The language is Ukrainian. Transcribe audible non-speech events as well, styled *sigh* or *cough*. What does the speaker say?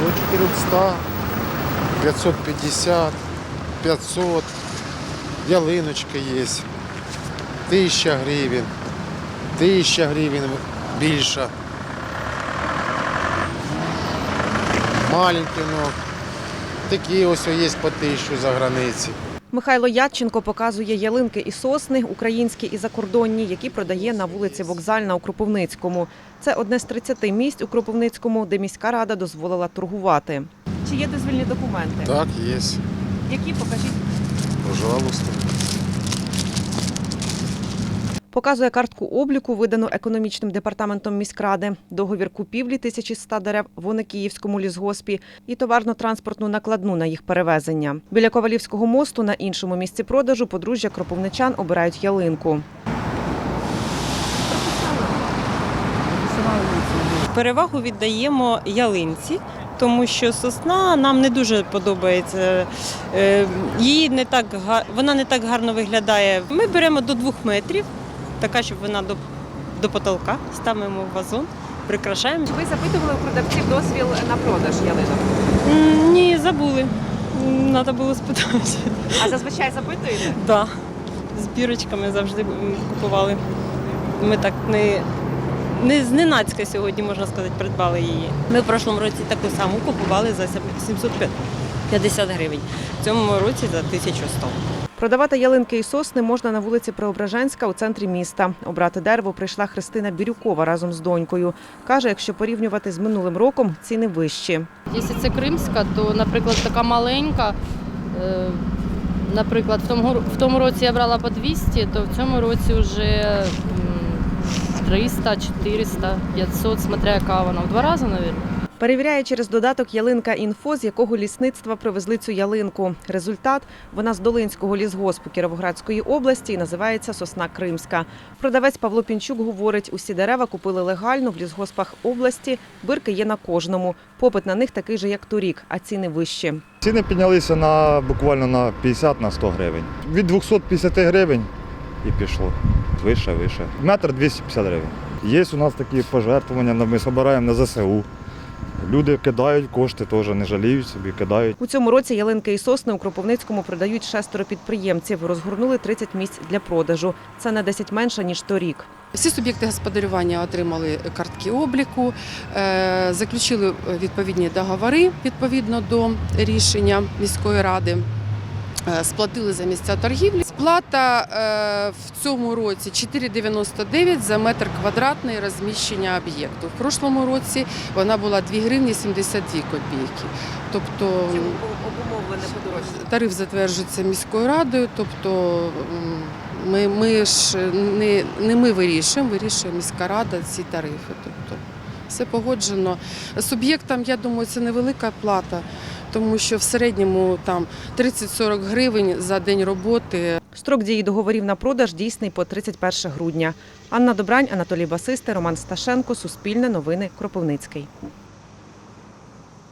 До 400, 550, 500. Ялиночка є. 1000 гривень. 1000 гривень більше. Маленькі, ну. Такі ось є по 1000 за границі. Михайло Ядченко показує ялинки і сосни, українські і закордонні, які продає на вулиці Вокзальна у Кропивницькому. Це одне з 30 місць у Кропивницькому, де міська рада дозволила торгувати. Чи є дозвільні документи? Так, є. Які покажіть? Пожалуйста. Показує картку обліку, видану економічним департаментом міськради, договір купівлі 1100 дерев в Оникіївському лісгоспі і товарно-транспортну накладну на їх перевезення. Біля Ковалівського мосту на іншому місці продажу подружжя кропивничан обирають ялинку. Перевагу віддаємо ялинці, тому що сосна нам не дуже подобається. Е, Її не так вона не так гарно виглядає. Ми беремо до двох метрів, така, щоб вона до, до потолка, ставимо в вазон, прикрашаємо. Ви запитували у продавців дозвіл на продаж ялинок? М, Ні, забули. Треба було спитати. А зазвичай запитуєте? *laughs* Да. З бірочками завжди м, купували. Ми так не, не зненацька сьогодні, можна сказати, придбали її. Ми в прошлому році таку саму купували за 750 гривень. В цьому році за 1100. Продавати ялинки і сосни можна на вулиці Преображенська у центрі міста. Обрати дерево прийшла Христина Бірюкова разом з донькою. Каже, якщо порівнювати з минулим роком, ціни вищі. Якщо це кримська, то, наприклад, така маленька. е, Наприклад, в тому, в тому році я брала по 200, то в цьому році вже 300, 400, 500, смотря яка вона. В два рази, мабуть. Перевіряє через додаток ялинка інфо, з якого лісництва привезли цю ялинку. Результат вона з Долинського лісгоспу Кіровоградської області і називається Сосна Кримська. Продавець Павло Пінчук говорить, усі дерева купили легально в лісгоспах області. Бирки є на кожному. Попит на них такий же, як торік, а ціни вищі. Ціни піднялися на буквально на 50 на 100 гривень. Від 250 гривень і пішло. Вище, вище. Метр 250 гривень. Є у нас такі пожертвування, ми збираємо на ЗСУ. Люди кидають кошти, теж не жаліють собі, кидають. У цьому році ялинки і сосни у Кропивницькому продають шестеро підприємців. Розгорнули 30 місць для продажу. Це на 10 менше ніж торік. Всі суб'єкти господарювання отримали картки обліку, е, заключили відповідні договори відповідно до рішення міської ради. Е, Сплатили за місця торгівлі. Сплата е, в цьому році 4,99 за метр квадратний розміщення об'єкту. В прошлому році вона була 2 гривні 72 копійки. Тобто обумовлене подорожчання? тариф затверджується міською радою, тобто ми, ми ж не, не ми вирішуємо, вирішує міська рада ці тарифи. Тобто все погоджено. Суб'єктам, я думаю, це невелика плата, тому що в середньому там 30-40 гривень за день роботи. Строк дії договорів на продаж дійсний по 31 грудня. Анна Добрань, Анатолій Басисти, Роман Сташенко, Суспільне новини, Кропивницький.